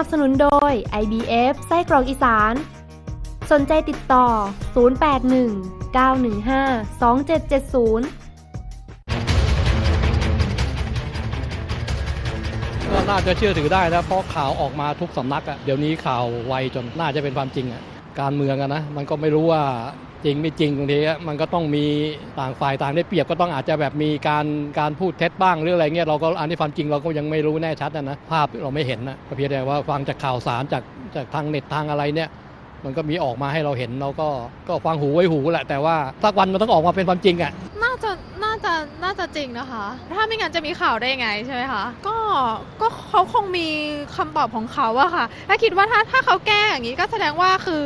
นับสนุนโดย IBF ไส้กรอกอีสาน สนใจติดต่อ 081 915 2770ก็น่าจะเชื่อถือได้นะเพราะข่าวออกมาทุกสำนักอะเดี๋ยวนี้ข่าวไวจนน่าจะเป็นความจริงอะการเมืองอะนะมันก็ไม่รู้ว่า จริงไม่จริงตรงนี้มันก็ต้องมีต่างฝ่ายต่างได้เปรียบก็ต้องอาจจะแบบมีการการพูดเท็จบ้างหรืออะไรเงี้ยเราก็อันนี้ความจริงเราก็ยังไม่รู้แน่ชัดนะนะภาพเราไม่เห็นนะเพียงแต่ว่าฟังจากข่าวสารจากจากทางเน็ตทางอะไรเนี่ยมันก็มีออกมาให้เราเห็นเราก็ก็ฟังหูไว้หูแหละแต่ว่าสักวันมันต้องออกมาเป็นความจริงอะน่าจะน่าจะน่าจะจริงนะคะ ถ้าไม่งั้นจะมีข่าวได้ไงใช่ไหมคะก็ก็เขาคงมีคำตอบของเขาอะค่ะ ถ้าคิดว่าถ้าถ้าเขาแก้อย่างนี้ก็แสดงว่าคือ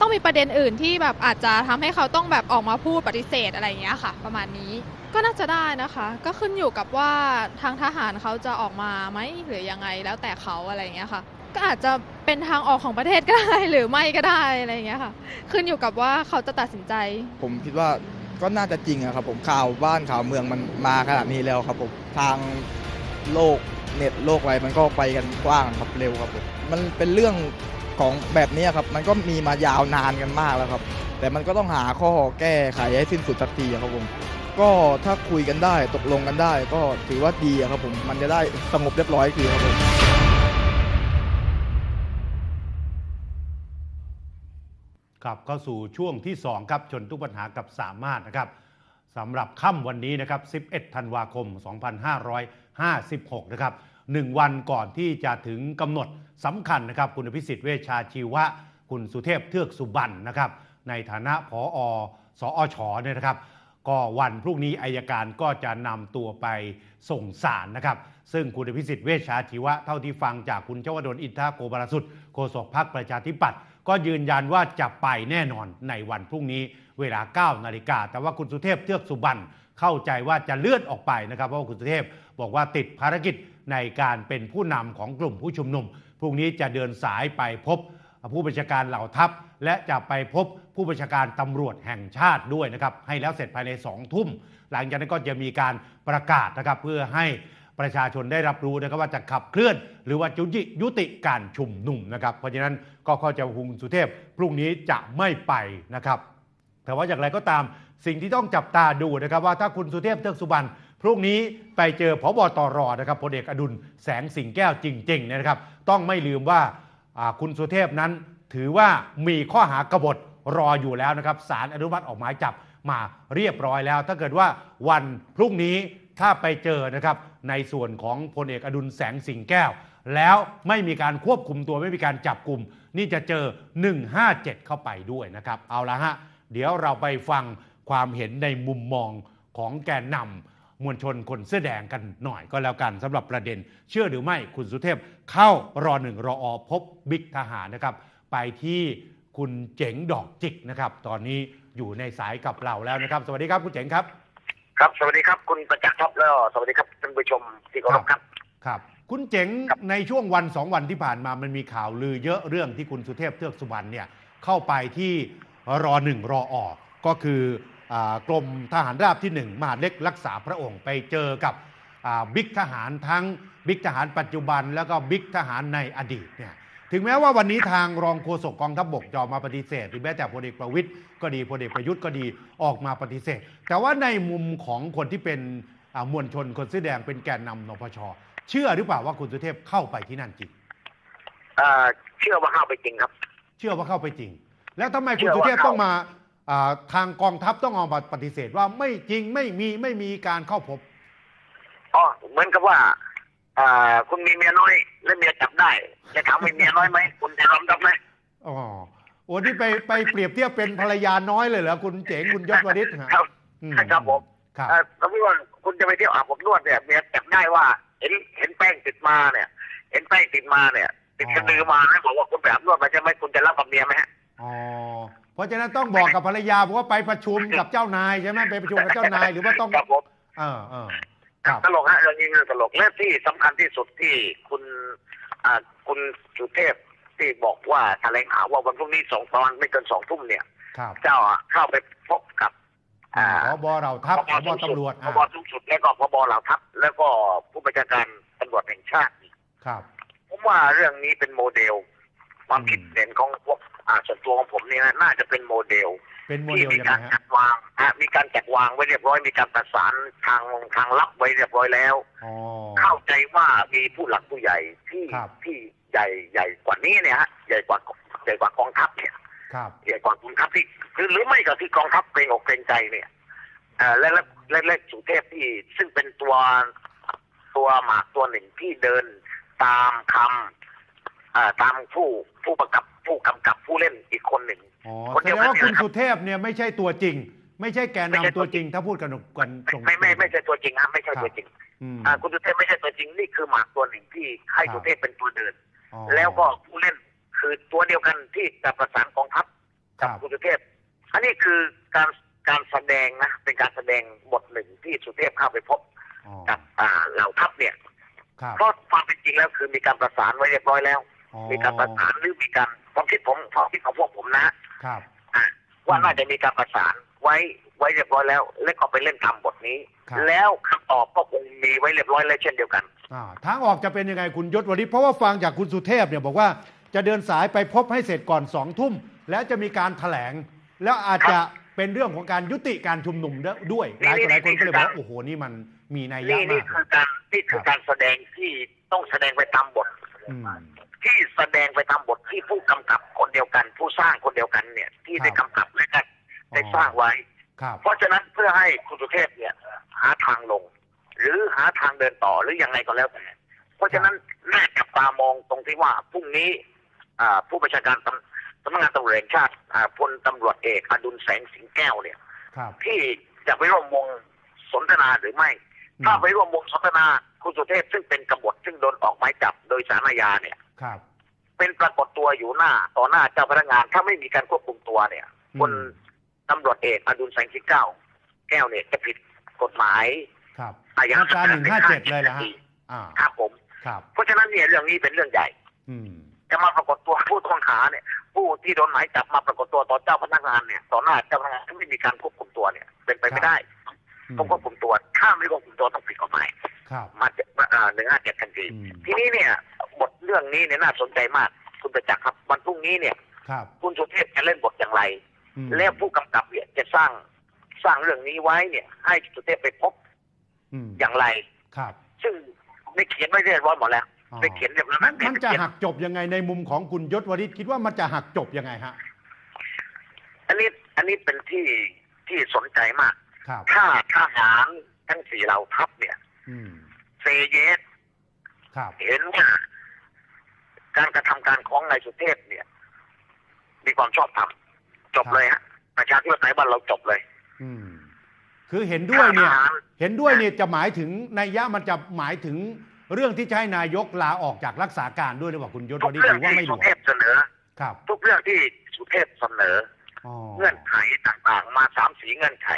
ต้องมีประเด็นอื่นที่แบบอาจจะทำให้เขาต้องแบบออกมาพูดปฏิเสธอะไรอย่างเงี้ยค่ะ ประมาณนี้ก็น่าจะได้นะคะ ก็ขึ้นอยู่กับว่าทางทหารเขาจะออกมาไหมหรือยังไงแล้วแต่เขาอะไรอย่างเงี้ยค่ะ ก็อาจจะเป็นทางออกของประเทศก็ได้หรือไม่ก็ได้อะไรอย่างเงี้ยค่ะ ขึ้นอยู่กับว่าเขาจะตัดสินใจ ผมคิดว่าก็น่าจะจริงอะครับผมข่าวบ้านข่าวเมืองมันมาขนาดนี้แล้วครับผมทางโลกเน็ตโลกอะไรมันก็ไปกันกว้างครับเร็วครับผมมันเป็นเรื่อง ของแบบนี้ครับ มันก็มีมายาวนานกันมากแล้วครับ แต่มันก็ต้องหาข้อแก้ไขให้สิ้นสุดสักทีครับผมก็ถ้าคุยกันได้ตกลงกันได้ ก็ถือว่าดีครับผมมันจะได้สงบเรียบร้อยคือครับผมกลับเข้าสู่ช่วงที่ 2 ครับชนทุกปัญหากับสามารถนะครับสำหรับค่ำวันนี้นะครับ 11 ธันวาคม 2556 นะครับ หนึ่งวันก่อนที่จะถึงกำหนดสำคัญนะครับ คุณอภิสิทธิ์เวชชาชีวะ คุณสุเทพเทือกสุบรรณนะครับ ในฐานะผออสอชเนี่ยนะครับ ก็วันพรุ่งนี้อายการก็จะนำตัวไปส่งศาลนะครับ ซึ่งคุณอภิสิทธิ์เวชชาชีวะเท่าที่ฟังจากคุณเจ้าวดลอินทาโกบารสุทธิ์โฆษกพรรคประชาธิปัตย์ก็ยืนยันว่าจะไปแน่นอนในวันพรุ่งนี้เวลา 9 นาฬิกา แต่ว่าคุณสุเทพเทือกสุบรรณเข้าใจว่าจะเลื่อนออกไปนะครับ เพราะว่าคุณสุเทพบอกว่าติดภารกิจ ในการเป็นผู้นำของกลุ่มผู้ชุมนุม พรุ่งนี้จะเดินสายไปพบผู้บัญชาการเหล่าทัพ และจะไปพบผู้บัญชาการตำรวจแห่งชาติด้วยนะครับ ให้แล้วเสร็จภายใน2องทุ่ม หลังจากนั้นก็จะมีการประกาศนะครับเพื่อให้ประชาชนได้รับรู้นะครับว่าจะขับเคลื่อน หรือว่าจุติยุติการชุมนุมนะครับ เพราะฉะนั้นก็เข้าใจว่าคุณสุเทพพรุ่งนี้จะไม่ไปนะครับ แต่ว่าอย่างไรก็ตามสิ่งที่ต้องจับตาดูนะครับว่าถ้าคุณสุเทพเทือกสุบรรณ พรุ่งนี้ไปเจอพบตรนะครับพลเอกอดุลแสงสิงแก้วจริงๆนะครับ ต้องไม่ลืมว่าอ่าคุณสุเทพนั้นถือว่ามีข้อหากบฏรออยู่แล้วนะครับสารอนุมัติออกหมายจับมาเรียบร้อยแล้ว ถ้าเกิดว่าวันพรุ่งนี้ถ้าไปเจอนะครับในส่วนของพลเอกอดุลแสงสิงแก้ว แล้วไม่มีการควบคุมตัวไม่มีการจับกลุ่ม นี่จะเจอ 157 เข้าไปด้วยนะครับ เอาละฮะ เดี๋ยวเราไปฟังความเห็นในมุมมองของแกนนำ มวลชนคนเสื้อแดงกันหน่อยก็แล้วกันสำหรับประเด็น เชื่อหรือไม่คุณสุเทพเข้ารอหนึ่งรออพบบิ๊กทหารนะครับ ไปที่คุณเจ๋งดอกจิกนะครับ ตอนนี้อยู่ในสายกับเราแล้วนะครับ สวัสดีครับคุณเจ๋งครับ ครับ สวัสดีครับคุณประจักษ์ครับแล้วสวัสดีครับท่านผู้ชมที่เคารพครับครับคุณเจ๋งครับในช่วงวันสองวันที่ผ่านมามันมีข่าวลือเยอะเรื่องที่คุณสุเทพเทือกสุบรรณเนี่ยเข้าไปที่รอหนึ่งรออก็คืออา กรมทหารราบที่หนึ่งมหาดเล็กรักษาพระองค์ไปเจอกับอ่าบิ๊กทหารทั้งบิ๊กทหารปัจจุบัน แล้วก็บิ๊กทหารในอดีตเนี่ยถึงแม้ว่าวันนี้ทางรองโฆษกกองทัพบกจะออกมาปฏิเสธหรือแม้แต่พลเอกประวิตยก็ดีพลเอกประยุทธ์ก็ดีออกมาปฏิเสธ แต่ว่าในมุมของคนที่เป็นอ่ามวลชนคนเสื้อแดงเป็นแกนนำนปชเชื่อหรือเปล่าว่าคุณสุเทพเข้าไปที่นั่นจริงเอ่อเชื่อว่าเข้าไปจริงครับ เชื่อว่าเข้าไปจริง แล้วทำไมเชื่คุณอสุว่าเทพเข้าต้องมาอ่า ทางกองทัพต้องออกมาปฏิเสธว่าไม่จริงไม่มีไม่มีการเข้าพบอ๋อเหมือนกับว่าเอ่อคุณมีเมียน้อย และเมียจับได้ จะถามมีเมียน้อยไหมคุณจะยอมรับไหมอ๋อโอ้นี่ไปไปเปรียบเทียบเป็นภรรยาน้อยเลยเหรอคุณเจ๋งคุณยศวริศฮะครับอืครับผมครับเอ่อสมมติว่าคุณจะไปเที่ยวอาบอบนวดเนี่ยเมียจับได้ว่า เห็นเห็นแป้งติดมาเนี่ย เห็นแป้งติดมาเนี่ยติดกระดือมาแล้วบอกว่าคุณไปอาบนวดมาใช่ไหมคุณจะรับกับเมียไหมฮะ อ๋อเพราะฉะนั้นต้องบอกกับภรรยาเพราะว่าไปประชุมกับเจ้านายใช่ไหมไปประชุมกับเจ้านายหรือว่าต้องครับผมเออเออครับตลกฮะเรื่องนี้เรื่องตลกและที่สำคัญที่สุดที่คุณอ่าคุณสุเทพที่บอกว่าแถลงข่าวว่าวันพรุ่งนี้สองตอนไม่เกินสองทุ่มเนี่ย ครับเจ้าอะเข้าไปพบกับอ่าอ่าพบเราทัพพบตำรวจพอ่าบสูงสุดแล้วก็พบเหล่าทัพแล้วก็ผู้บัญชาการตำรวจแห่งชาติ ครับ ผมผมว่าเรื่องนี้เป็นโมเดล ความคิดเห็นของพวก อ่าส่วนตัวของผมนี่นะน่าจะเป็นโมเดลเป็นโมที่เดลมียังไงการฮะจัดวางอะมีการจัดวางไว้เรียบร้อย มีการประสานทางทางลับไว้เรียบร้อยแล้ว อ๋อ เข้าใจว่ามีผู้หลักผู้ใหญ่ที่ครับ ที่ใหญ่ใหญ่กว่านี้เนี่ยฮะใหญ่กว่าใหญ่กว่ากองทัพเนี่ย ครับใหญ่กว่ากองทัพที่คือหรือไม่ก็ที่กองทัพเกรงอกเกรงใจเนี่ยเอ่อและและและและสุเทพที่ซึ่งเป็นตัวตัวหมากตัวหนึ่งที่เดินตามคำเอ่อตามผู้ผู้ประกับ ผู้กำกับผู้เล่นอีกคนหนึ่งอ๋อคนแสเดีดยวงกันว่าเนี่ยคุณนะครับสุเทพเนี่ยไม่ใช่ตัวจริง ไม่ใช่แกนไม่ใช่นำตัวจริงถ้าพูดกันกันตรงไม่ไม่ไม่ใช่ตัวจริงนะไม่ใช่ตัวจริงอืมอ่าคุณสุเทพไม่ใช่ตัวจริงนี่คือหมากตัวหนึ่งที่ให้ครับสุเทพเป็นตัวเดิน อ๋อ แล้วก็ผู้เล่นคือตัวเดียวกันที่จะประสานกองทัพครักับ คุณสุเทพ อันนี้คือการการแสดงนะเป็นการแสดงบทหนึ่งที่สุเทพเข้าไปพบอ๋อกับอ่าเหล่าทัพเนี่ย ครับเพราะความเป็นจริงแล้วคือมีการประสานไว้เรียบร้อยแล้วอ๋อ มีการประสานหรือมีการความคิดผมความคิดของพวกผมนะครับอะว่าอืมน่าจะมีการประสานไว้ไว้เรียบร้อยแล้ว แล้วก็ไปเล่นตามบทนี้ครับแล้วคำตอบก็คงมีไว้เรียบร้อยแล้วเช่นเดียวกันอ่าทางออกจะเป็นยังไงคุณยศวันนี้เพราะว่าฟังจากคุณสุเทพเนี่ยบอกว่าจะเดินสายไปพบให้เสร็จก่อนสองทุ่มแล้วจะมีการแถลง แล้วอาจจะเป็นเรื่องของการยุติการชุมนุมด้วยหลายต่อหลายคนก็เลยบอกว่าโอ้โหนี่มันมีนัยยะนี่มานี่กคือการนี่คือครับการแสดงที่ต้องแสดงไปตามบทอืม ที่แสดงไปตามบทที่ผู้กำกับคนเดียวกัน ผู้สร้างคนเดียวกันเนี่ย ที่ได้ครับกำกับและได้ได้สร้างไว้ครับเพราะฉะนั้นเพื่อให้คุณสุเทพเนี่ย หาทางลง หรือหาทางเดินต่อหรือยังไงก็แล้วแต่เพราะฉะนั้นน่าจับตามองตรงที่ว่าพรุ่งนี้อ่าผู้บัญชาการตำสำนักงานตำรวจแห่งชาติอ่าพลตำรวจเอกอดุลแสงสิงแก้วเนี่ยครับที่จะไปร่วมวงสนทนาหรือไม่อืมถ้าไปร่วมวงสนทนาคุณสุเทพซึ่งเป็นกบฏซึ่งโดนออกหมายจับโดยสารอาญาเนี่ย ครับ เป็นปรากฏตัวอยู่หน้า ต่อหน้าเจ้าพนักงาน ถ้าไม่มีการควบคุมตัวเนี่ยอืมคนตำรวจเอกอดุลแสงสิงแก้วแก้วเนี่ยจะผิดกฎหมาย ครับอาญามาตราหนึ่งห้าเจ็ดเลยละฮะอ่าครับผมครับเพราะฉะนั้นเนี่ยเรื่องนี้เป็นเรื่องใหญ่ อืมจะมาปรากฏตัวผู้ต้องหาเนี่ย ผู้ที่โดนหมายจับมาปรากฏตัวต่อเจ้าพนักงานเนี่ยต่อหน้าเจ้าพนักงานที่ไม่มีการควบคุมตัวเนี่ย เป็นไปไม่ได้ ต้องควบคุมตัว ถ้าไม่ควบคุมตัวต้องผิดกฎหมายครับมาหนึ่งห้าเจ็ดทันทีอืมทีนี้เนี่ยบทเรื่องนี้เนี่ยน่าสนใจมาก คุณประจักษ์ครับ วันพรุ่งนี้เนี่ยครับคุณสุเทพจะเล่นบทอย่างไรอืมแล้วผู้กำกับเนี่ยจะสร้างสร้างเรื่องนี้ไว้เนี่ย ให้สุเทพไปพบอืมอย่างไรครับ ซึ่งได้เขียนไว้เรียบร้อยหมดแล้วอ๋อได้เขียนเรียบร้อยมันมันจะได้เขียหักจบยังไงในมุมของคุณยศวริศคิดว่ามันจะหักจบยังไงฮะอันนี้อันนี้เป็นที่ที่สนใจมากครับ ถ้าทหารทั้งสี่เหล่าทัพเนี่ยอืมเซเยสครับเห็นว่าการกระทำการของนายสุเทพเนี่ย มีความชอบธรรมจบเลยฮะประชาธิปไตยบ้านเราจบเลย อืมคือเห็นด้วยเนี่ยทหารเห็นด้วยเนี่ยจะหมายถึงนัยยะมันจะหมายถึงเรื่องที่จะให้นายกลาออกจากรักษาการด้วยหรือเปล่าคุณยศทุวกริศเรื่หองรือว่าที่ไม่หลสุวมเทพเสนอ ครับ ทุกเรื่องที่สุเทพเสนออ๋อเงื่อนไขต่างๆ มาสามสีเงื่อนไข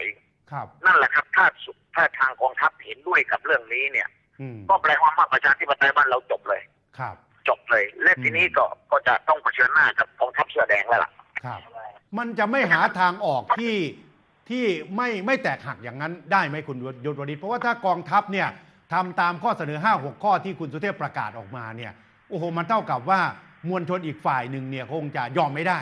ครับ นั่นแหละครับ ถ้าสุถ้าทางกองทัพเห็นด้วยกับเรื่องนี้เนี่ยอืมก็แปลความว่าประชาธิปไตยบ้านเราจบเลยครับ จบเลย และทีนี้ก็ก็จะต้องเผชิญหน้ากับกองทัพเสื้อแดงแล้วล่ะครับ มันจะไม่หาทางออกที่ที่ไม่ไม่แตกหักอย่างนั้นได้ไหมคุณยศวริศเพราะว่าถ้ากองทัพเนี่ยทำตามข้อเสนอ5 6ข้อที่คุณสุเทพประกาศออกมาเนี่ยโอ้โหมันเท่ากับว่ามวลชนอีกฝ่ายหนึ่งเนี่ยคงจะยอมไม่ได้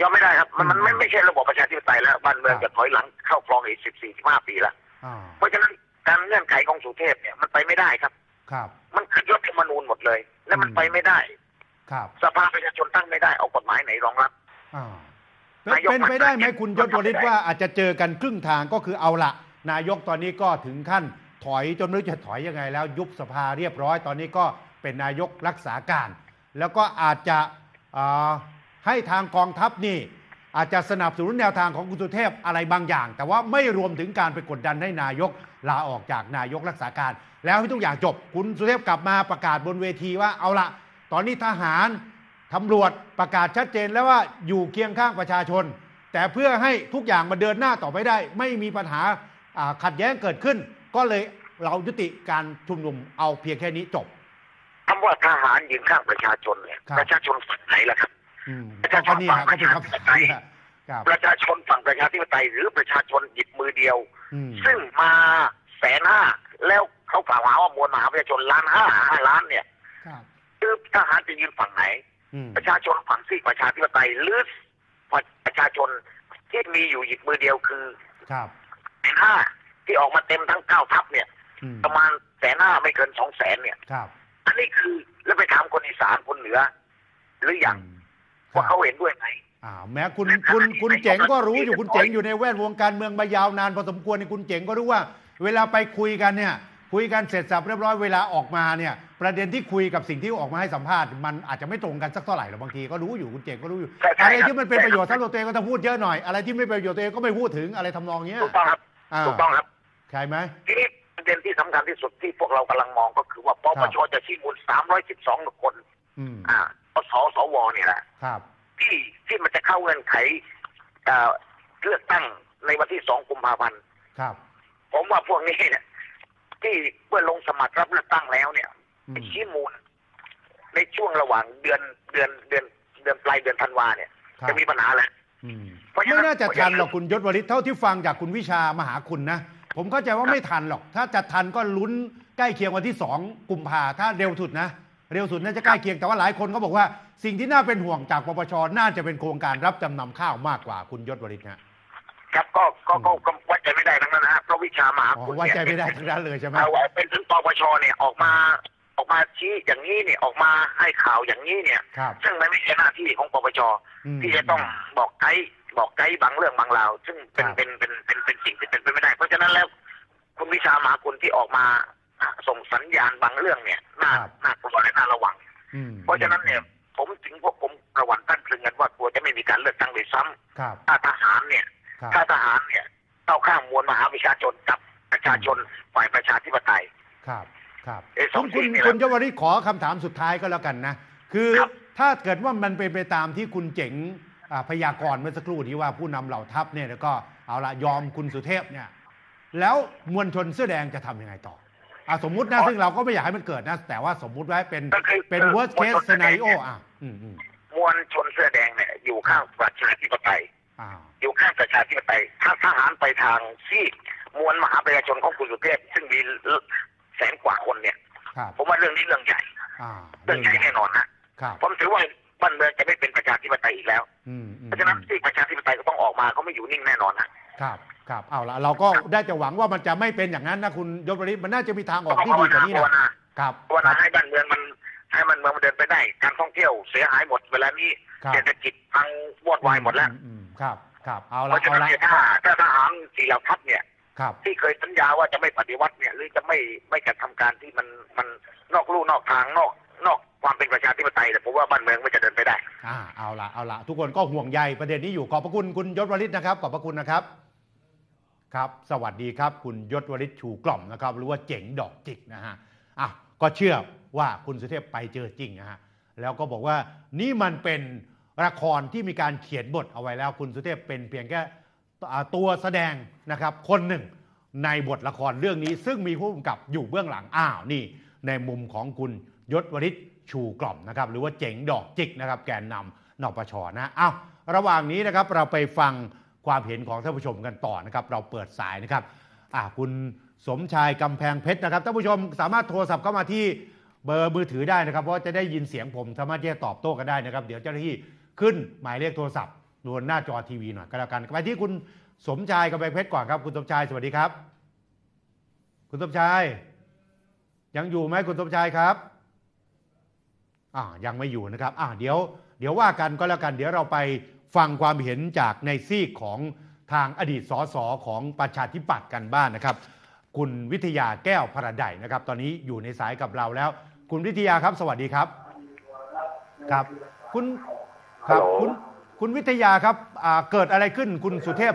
ยอมไม่ได้ครับ มันมันไม่อืมไม่ใช่ระบบประชาธิปไตยแล้วบ้านเมืองครับจะถอยหลังเข้าคลองอีกสิบสี่สิบห้าปีแล้วอ่าเพราะฉะนั้นการเงื่อนไขของสุเทพเนี่ยมันไปไม่ได้ครับ ครับ มันคือรัฐธรรมนูญหมดเลย และมันอืมไปไม่ได้ ครับ สภาประชาชนตั้งไม่ได้ เอากฎหมายไหนรองรับอ่าเป็นนายกเป็นไปได้ไหมมันคุณยศวริศมันทำไม่ได้ว่าอาจจะเจอกันครึ่งทางก็คือเอาละนายกตอนนี้ก็ถึงขั้นถอยจนไม่รู้จะถอยยังไง แล้วยุบสภาเรียบร้อย ตอนนี้ก็เป็นนายกรักษาการ แล้วก็อาจจะอ่า ให้ทางกองทัพนี่อาจจะสนับสนุนแนวทางของคุณสุเทพอะไรบางอย่าง แต่ว่าไม่รวมถึงการไปกดดันให้นายกลาออกจากนายกรักษาการ แล้วให้ทุกอย่างจบ คุณสุเทพกลับมาประกาศบนเวทีว่าเอาละตอนนี้ทหารตำรวจประกาศชัดเจนแล้วว่าอยู่เคียงข้างประชาชน แต่เพื่อให้ทุกอย่างมาเดินหน้าต่อไปได้ ไม่มีปัญหาอ่าขัดแย้งเกิดขึ้น ก็เลยเรายุติการชุมนุมเอาเพียงแค่นี้จบคำว่าทหารยืนข้างประชาชนเนี่ยครับประชาชนฝั่งไหนล่ะครับอืม ประก็ชาชนก็นี่ฮะก็เป็นคำถามนี่ฮะครับประชาชนฝั่งประชาธิปไตย หรือประชาชนหยิบมือเดียวอืมซึ่งมาแสนห้าแล้วเขากล่าวหาว่ามวลมหาประชาชนล้านห้าห้าล้านเนี่ยครับคือคือทหารจะยืนฝั่งไหนอืมประชาชนฝั่งซีกประชาธิปไตยหรือประชาชนที่มีอยู่หยิบมือเดียวคือครับแสนห้าที่ออกมาเต็มทั้งเก้าทัพเนี่ยอืมประมาณแสนห้าไม่เกินสองแสนเนี่ยครับอันนี้คือแล้วไปถามคนอีสานคนเหนือ หรืออย่างม ว่าคเขารับเห็นด้วยไหมอ่าแม้คุณคุณคุณเจ๋งก็รู้อยู่คุณเจ๋งอยู่ในแวดวงการเมืองมายาวนานพอสมควรนี่คุณเจ๋งก็รู้ว่า เวลาไปคุยกันเนี่ย คุยกันเสร็จสับเรียบร้อยเวลาออกมาเนี่ย ประเด็นที่คุยกับสิ่งที่ออกมาให้สัมภาษณ์มันอาจจะไม่ตรงกันสักเท่าไหร่หรอกบางทีก็รู้อยู่คุณเจ๋งก็รู้อยู่ใช่ใช่อะไรครับที่มันเป็นประโยชน์สำหรับตัวเองก็ต้องพูดเยอะหน่อยอะไรที่ไม่เป็นประโยชน์ตัวเองก็ไม่พูดถึงอะไรทำนองเนี้ยถูกต้องครับอ่าถูกต้องครับใช่ไหมทีนี้ประเด็นที่สำคัญที่สุดที่พวกเรากำลังมองก็คือว่าปปชจะชี้มูล312คนอืมอ่า สสวเนี่ยแหละครับที่ที่มันจะเข้าเงื่อนไขเอ่อเลือกตั้งในวันที่2กุมภาพันธ์ครับ ผมว่าพวกนี้เนี่ยที่เมื่อลงสมัครรับเลือกตั้งแล้วเนี่ยอืมชี้มูล ในช่วงระหว่างเดือนเดือนเดือนเดือนปลายเดือนธันวาเนี่ยครับจะมีปัญหาแหละอืมเพราะฉะนั้นไม่น่าจะทันหรอกคุณยศวริศเท่าที่ฟังจากคุณวิชามหาคุณนะผมเข้าใจว่าไม่ทันหรอก ถ้าจะทันก็ลุ้นใกล้เคียงวันที่สองกุมภาถ้าเร็วสุดนะ เร็วสุดน่าจะใกล้เคียงแต่ว่าหลายคนก็บอกว่า สิ่งที่น่าเป็นห่วงจากปปชน่าจะเป็นโครงการรับจำนำข้าวมากกว่าคุณยศวริศฮะครับก็ก็ก็ก็ไว้ใจไม่ได้ทั้งนั้นนะฮะเพราะวิชามหาอ๋อคุณไว้เนี่ยใจไม่ได้ทั้งนั้นเลยใช่ไหมเอาไว้เป็นถึงปปชเนี่ยออกมาออกมาชี้อย่างนี้เนี่ยออกมาให้ข่าวอย่างนี้เนี่ยครับซึ่งมันไม่ใช่หน้าที่ของปปชมที่จะต้องบอกไกด์บอกไกด์บางเรื่องบางราว ซึ่งเป็นครับเป็นเป็นเป็นเป็นสิ่งที่เป็นไปไม่ได้ เพราะฉะนั้นแล้วคุณวิชามหาคุณที่ออกมาส่ งสัญญาณบางเรื่องเนี่ยน่าน่ากลัวและน่าระวัง อืมเพราะฉะนั้นเนี่ยผมถึงพวกผมระวังตั้งคลึงกันว่ากลัวจะไม่มีการเลือกตั้งเลยซ้ำครับถ้าทหารเนี่ย ครับ ถ้าทหารเนี่ยเข้าข้างมวลมหาประชาชนกับประชาชนฝ่ายประชาธิปไตย ครับครับเอ้ยสคุองณคุณสิ่งนี่แหละคุณเยาวริศขอคำถามสุดท้ายก็แล้วกันนะ คือครับ ถ้าเกิดว่ามันเป็นไปตามที่คุณเจ๋งอ่าพยากรณ์เมื่อสักครู่ที่ว่าผู้นำเหล่าทัพเนี่ยแล้วก็เอาละยอมคุณสุเทพเนี่ย แล้วมวลชนเสื้อแดงจะทำยังไงต่อ อะสมมุตินะซึ่งเราก็ไม่อยากให้มันเกิดนะ แต่ว่าสมมุติไว้เป็นก็คือเป็นคือ worst มวล case ชนเสื้อแดง scenario เนี่ยอะ อืมอืมมวลชนเสื้อแดงเนี่ยอยู่ข้างประชาธิปไตย อ่า อยู่ข้างประชาธิปไตยถ้าทหารไปทางซีกมวลมหาประชาชนของคุณสุเทพซึ่งมีแสนกว่าคนเนี่ย ครับ ผมว่าเรื่องนี้เรื่องใหญ่อ่าเรื่องใหญ่แน่นอนนะครับ ผมถือว่าบ้านเมืองจะไม่เป็นประชาธิปไตยอีกแล้ว อืมอืมเพราะฉะนั้นซีกประชาธิปไตยก็ต้องออกมาเขาไม่อยู่นิ่งแน่นอนนะครับ ครับเอาละเราก็ได้แต่หวังว่ามันจะไม่เป็นอย่างนั้นนะคุณยศวริศมันน่าจะมีทางออกที่ดีกว่านี้ภาวนะนาครับภาวคนารับให้บ้านเมืองมันให้มันเมืองมันเดินไปได้ การท่องเที่ยวเสียหายหมดเวลานี้ครับเศรษฐกิจพังวอดวายหมดแล้วอือืมครับ ครับเอาเพละราะฉะเอานั้นละเนี่ยถ้าถ้าทหารสี่เหล่าทัพเนี่ยครับที่เคยสัญญาว่าจะไม่ปฏิวัติเนี่ย หรือจะไม่ไม่กระทำการที่มันมันนอกลู่นอกทางนอกนอกความเป็นประชาธิปไตยแต่ผมว่าบ้านเมืองไม่จะเดินไปได้อ่าเอาละเอาละทุกคนก็ห่วงใยประเด็นนี้อยู่ขอบพระคุณคุณยศวริศนะครับ ขอบพระคุณนะครับ ครับสวัสดีครับคุณยศวริศชูกล่อมนะครับหรือว่าเจ๋งดอกจิกนะฮะอะก็เชื่อว่าคุณสุเทพไปเจอจริงนะฮะแล้วก็บอกว่านี่มันเป็นละครที่มีการเขียนบทเอาไว้แล้ว คุณสุเทพเป็นเพียงแค่ตัวแสดงนะครับคนหนึ่งในบทละครเรื่องนี้ ซึ่งมีผู้กำกับอยู่เบื้องหลังอ้าวนี่ ในมุมของคุณยศวริศชูกล่อมนะครับหรือว่าเจ๋งดอกจิกนะครับแกนนำนปชนะอ้าวระหว่างนี้นะครับเราไปฟัง ความเห็นของท่านผู้ชมกันต่อนะครับ เราเปิดสายนะครับอ่าคุณสมชายกำแพงเพชรนะครับท่านผู้ชมสามารถโทรศัพท์เข้ามาที่เบอร์มือถือได้นะครับ เพราะจะได้ยินเสียงผมสามารถที่จะตอบโต้กันได้นะครับ เดี๋ยวเจ้าหน้าที่ขึ้นหมายเลขโทรศัพท์บนหน้าจอทีวีหน่อยก็แล้วกันไปที่คุณสมชายกำแพงเพชรก่อนครับคุณสมชายสวัสดีครับ คุณสมชาย ยังอยู่ไหมคุณสมชายครับอ่ายังไม่อยู่นะครับอ่าเดี๋ยว เดี๋ยวว่ากันก็แล้วกัน เดี๋ยวเราไป ฟังความเห็นจากในซีกของทางอดีตสสของประชาธิปัตย์กันบ้างนนะครับ คุณวิทยาแก้วพระไดนะครับ ตอนนี้อยู่ในสายกับเราแล้ว คุณวิทยาครับ สวัสดีครับ ครับ คุณครับฮัลโหลคุณคุณวิทยาครับอ่าเกิดอะไรขึ้นคุณสุเทพ